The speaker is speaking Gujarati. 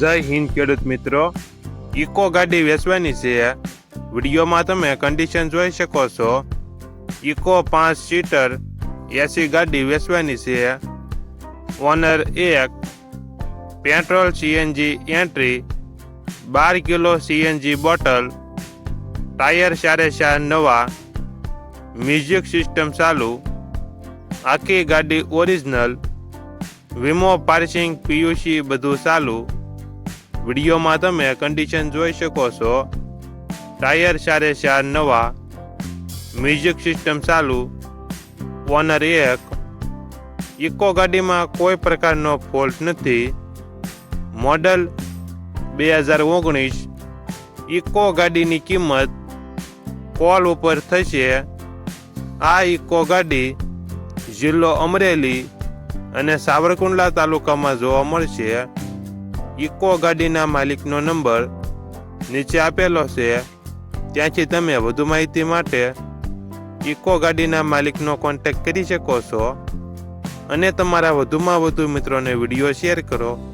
જય હિન્દ ખેડૂત મિત્રો. ઇકો ગાડી વેચવાની છે. વિડીયોમાં તમે કન્ડિશન જોઈ શકો છો. ઇકો પાંચ સીટર એસી ગાડી વેચવાની છે. ઓનર એક પેટ્રોલ સીએનજી એન્ટ્રી બાર કિલો સીએનજી બોટલ, ટાયર સારે ચાર નવા, મ્યુઝિક સિસ્ટમ ચાલુ, આખી ગાડી ઓરિજિનલ, વીમો પાર્સિંગ, પીયુસી બધું ચાલુ. વિડીયોમાં તમે કન્ડિશન જોઈ શકો છો. ટાયર ચારે ચાર નવા. મ્યુઝિક સિસ્ટમ ચાલુ. ઓનર એક. ઇકો ગાડીમાં કોઈ પ્રકારનો ફોલ્ટ નથી. મોડલ બે હજાર ઓગણીસ. ઇકો ગાડીની કિંમત કોલ ઉપર થશે. આ ઇકો ગાડી જિલ્લો અમરેલી અને સાવરકુંડલા તાલુકામાં જોવા મળશે. ઇકો ગાડીના માલિકનો નંબર નીચે આપેલો છે. ત્યાંથી તમે વધુ માહિતી માટે ઇકો ગાડીના માલિકનો કોન્ટેક્ટ કરી શકો છો. અને તમારા વધુમાં વધુ મિત્રોને વીડિયો શેર કરો.